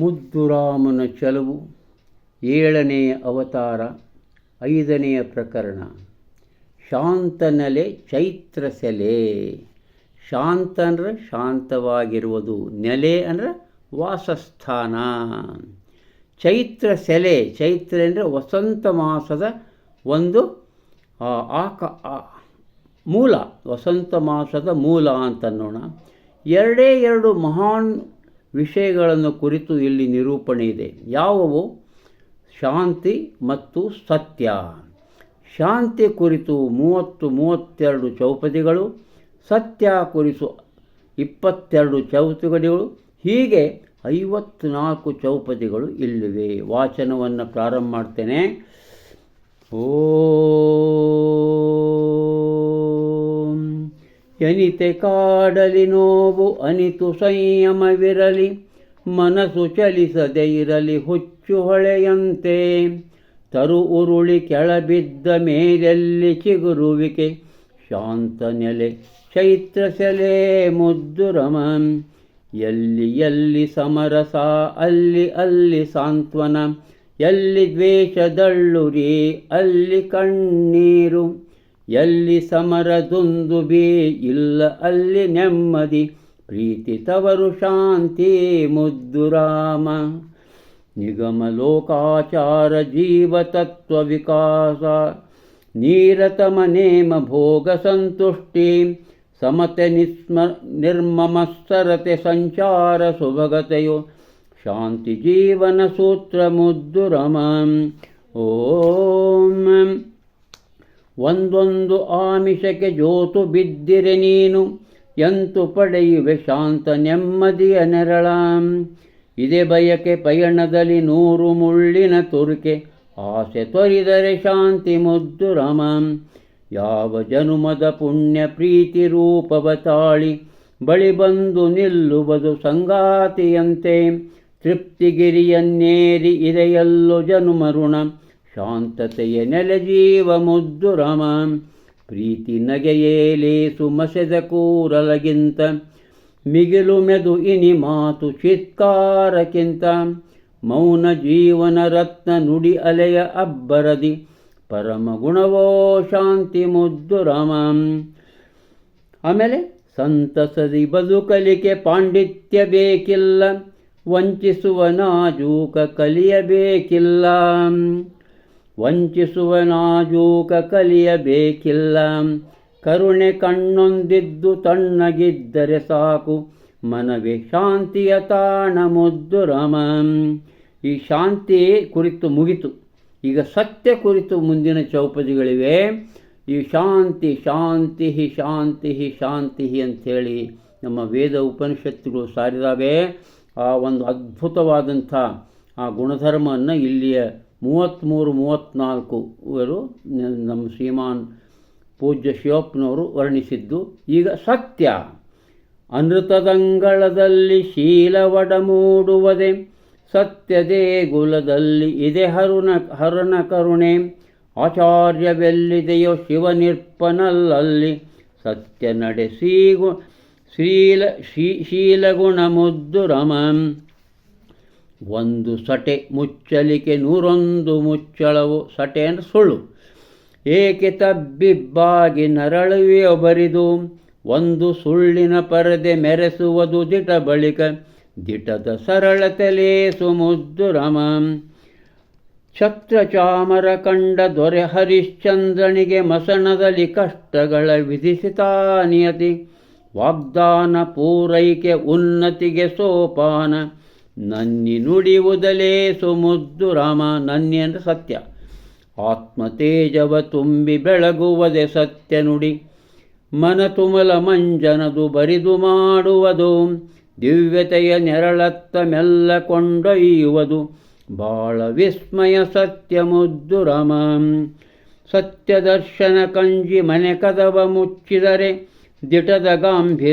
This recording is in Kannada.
ಮುದ್ದುರಾಮನ ಚಲವು ಏಳನೆಯ ಅವತಾರ, ಐದನೆಯ ಪ್ರಕರಣ. ಶಾಂತನಲೆ ಚೈತ್ರ ಸೆಲೆ ಶಾಂತ ಅಂದ್ರೆ ಶಾಂತವಾಗಿರುವುದು ನೆಲೆ ಅಂದರೆ ವಾಸಸ್ಥಾನ. ಚೈತ್ರ ಸೆಲೆ ಚೈತ್ರ ಅಂದರೆ ವಸಂತ ಮಾಸದ ಒಂದು ಆಕ ಮೂಲ, ವಸಂತ ಮಾಸದ ಮೂಲ ಅಂತನ್ನೋಣ. ಎರಡೇ ಎರಡು ಮಹಾನ್ ವಿಷಯಗಳನ್ನು ಕುರಿತು ಇಲ್ಲಿ ನಿರೂಪಣೆ ಇದೆ. ಯಾವುವು? ಶಾಂತಿ ಮತ್ತು ಸತ್ಯ. ಶಾಂತಿ ಕುರಿತು ಮೂವತ್ತು, ಮೂವತ್ತೆರಡು ಚೌಪದಿಗಳು, ಸತ್ಯ ಕುರಿತು ಇಪ್ಪತ್ತೆರಡು ಚೌಪದಿಗಳು ಹೀಗೆ ಐವತ್ನಾಲ್ಕು ಚೌಪದಿಗಳು ಇಲ್ಲಿವೆ. ವಾಚನವನ್ನು ಪ್ರಾರಂಭ ಮಾಡ್ತೇನೆ. ಓ. ಎನಿತೆ ಕಾಡಲಿ ನೋವು ಅನಿತು ಸಂಯಮವಿರಲಿ, ಮನಸ್ಸು ಚಲಿಸದೆ ಇರಲಿ ಹುಚ್ಚು ಹೊಳೆಯಂತೆ. ತರು ಉರುಳಿ ಕೆಳಬಿದ್ದ ಮೇಲೆಲ್ಲಿ ಚಿಗುರುವಿಕೆ, ಶಾಂತ ನೆಲೆ ಚೈತ್ರ ಸೆಲೆ ಮುದ್ದು ರಮನ್ ಎಲ್ಲಿ ಎಲ್ಲಿ ಸಮರಸ, ಅಲ್ಲಿ ಅಲ್ಲಿ ಸಾಂತ್ವನ ಎಲ್ಲಿ ದ್ವೇಷದಳ್ಳುರಿ, ಅಲ್ಲಿ ಕಣ್ಣೀರು. ಎಲ್ಲಿ ಸಮರದೊಂದುಬಿ ಇಲ್ಲ, ಅಲ್ಲಿ ನೆಮ್ಮದಿ. ಪ್ರೀತಿ ತವರು ಶಾಂತಿ, ಮುದ್ದು ರಾಮ. ನಿಗಮ ಲೋಕಾಚಾರ, ಜೀವ ತತ್ವ ವಿಕಾಸ. ನೀರತಮ ನೇಮ ಭೋಗ ಸಂತುಷ್ಟಿ. ಸಮತೆ ನಿಸ್ಮ ನಿರ್ಮಮಸ್ತರತೆ ಸಂಚಾರ, ಸುಭಗತೆಯು ಶಾಂತಿ ಜೀವನ ಸೂತ್ರ ಮುದ್ದು ರಮಂ. ಓಂ. ಒಂದೊಂದು ಆಮಿಷಕ್ಕೆ ಜೋತು ಬಿದ್ದಿರೆ ನೀನು, ಎಂತು ಪಡೆಯುವೆ ಶಾಂತ ನೆಮ್ಮದಿಯ ನೆರಳಾಂ. ಇದೇ ಬಯಕೆ ಪಯಣದಲ್ಲಿ ನೂರು ಮುಳ್ಳಿನ ತುರುಕೆ, ಆಸೆ ತೊರಿದರೆ ಶಾಂತಿ ಮುದ್ದು ರಮಂ. ಯಾವ ಜನುಮದ ಪುಣ್ಯ ಪ್ರೀತಿ ರೂಪವ ತಾಳಿ, ಬಳಿ ಬಂದು ನಿಲ್ಲುವುದು ಸಂಗಾತಿಯಂತೆ. ತೃಪ್ತಿಗಿರಿಯನ್ನೇರಿ ಇದೆಯಲ್ಲೋ ಜನುಮರುಣ. ಶಾಂತತೆಯ ನೆಲೆ ಜೀವ ಮುದ್ದು ರಮ. ಪ್ರೀತಿ ನಗೆಯೇಲೇಸು ಮಸೆದ ಕೂರಲಗಿಂತ. ಮಿಗಿಲು ಮೆದು ಇನಿ ಮಾತು ಚಿತ್ಕಾರಕ್ಕಿಂತ. ಮೌನ ಜೀವನ ರತ್ನ ನುಡಿ ಅಲೆಯ ಅಬ್ಬರದಿ. ಪರಮ ಗುಣವೋ ಶಾಂತಿ ಮುದ್ದು ರಾಮ. ಆಮೇಲೆ ಸಂತಸದಿ ಬದುಕಲಿಕೆ ಪಾಂಡಿತ್ಯ ಬೇಕಿಲ್ಲ. ವಂಚಿಸುವ ನಾಜೂಕ ಕಲಿಯಬೇಕಿಲ್ಲ ವಂಚಿಸುವ ನಾಜೂಕ ಕಲಿಯಬೇಕಿಲ್ಲ ಕರುಣೆ ಕಣ್ಣೊಂದಿದ್ದು ತಣ್ಣಗಿದ್ದರೆ ಸಾಕು. ಮನವೇ ಶಾಂತಿಯ ತಾಣ ಮುದ್ದು ರಮ. ಈ ಶಾಂತಿ ಕುರಿತು ಮುಗಿತು. ಈಗ ಸತ್ಯ ಕುರಿತು ಮುಂದಿನ ಚೌಪದಿಗಳಿವೆ. ಈ ಶಾಂತಿ ಶಾಂತಿ ಶಾಂತಿ ಶಾಂತಿ ಅಂಥೇಳಿ ನಮ್ಮ ವೇದ ಉಪನಿಷತ್ತುಗಳು ಸಾರಿದಾವೆ. ಆ ಒಂದು ಅದ್ಭುತವಾದಂಥ ಆ ಗುಣಧರ್ಮವನ್ನು ಇಲ್ಲಿಯ ಮೂವತ್ತ್ಮೂರು, ಮೂವತ್ತ್ನಾಲ್ಕು ಇವರು ನಮ್ಮ ಶ್ರೀಮಾನ್ ಪೂಜ್ಯ ಶಿವಪ್ಪನವರು ವರ್ಣಿಸಿದ್ದು, ಈಗ ಸತ್ಯ. ಅನೃತದಂಗಳದಲ್ಲಿ ಶೀಲವಡ ಮೂಡುವುದೇ, ಸತ್ಯದೇ ಗುಲದಲ್ಲಿ ಇದೆ ಹರುಣ, ಹರಣ ಕರುಣೆ. ಆಚಾರ್ಯವೆಲ್ಲಿದೆಯೋ ಶಿವನಿರ್ಪನಲ್ಲಲ್ಲಿ ಸತ್ಯ ನಡೆಸೀಗು ಶ್ರೀಲ ಶೀ ಶೀಲಗುಣ ಮುದ್ದು ರಮಂ. ಒಂದು ಸಟೆ ಮುಚ್ಚಲಿಕೆ, ನೂರೊಂದು ಮುಚ್ಚಳವು ಸಟೆ ಅಂದರೆ ಸುಳ್ಳು. ಏಕೆ ತಬ್ಬಿಬ್ಬಾಗಿ ನರಳುವೆ ಒಬರಿದು? ಒಂದು ಸುಳ್ಳಿನ ಪರದೆ ಮೆರೆಸುವುದು ದಿಟ ಬಳಿಕ, ದಿಟದ ಸರಳತೆಲೇಸು ಮುದ್ದು ರಮಂ. ಛತ್ರಚಾಮರ ಕಂಡ ದೊರೆ ಹರಿಶ್ಚಂದ್ರನಿಗೆ ಮಸಣದಲ್ಲಿ ಕಷ್ಟಗಳ ವಿಧಿಸಿತಾ ನಿಯತಿ. ವಾಗ್ದಾನ ಪೂರೈಕೆ ಉನ್ನತಿಗೆ ಸೋಪಾನ. ನನ್ನಿ ನುಡಿಯುವುದಲೇ ಸುಮುದ್ದು ರಾಮ, ನನ್ನಿ ಅಂದರೆ ಸತ್ಯ. ಆತ್ಮತೇಜವ ತುಂಬಿ ಬೆಳಗುವದೆ ಸತ್ಯ ನುಡಿ. ಮನ ತುಮಲ ಮಂಜನದು ಬರಿದು ಮಾಡುವುದು. ದಿವ್ಯತೆಯ ನೆರಳತ್ತ ಮೆಲ್ಲ ಕೊಂಡೊಯ್ಯುವುದು. ಬಾಳ ವಿಸ್ಮಯ ಸತ್ಯ ಮುದ್ದು ರಮ. ಸತ್ಯದರ್ಶನ ಕಂಜಿ ಮನೆ ಕದವ ಮುಚ್ಚಿದರೆ ದಿಟದ ಗಾಂಭೀರ್ಯ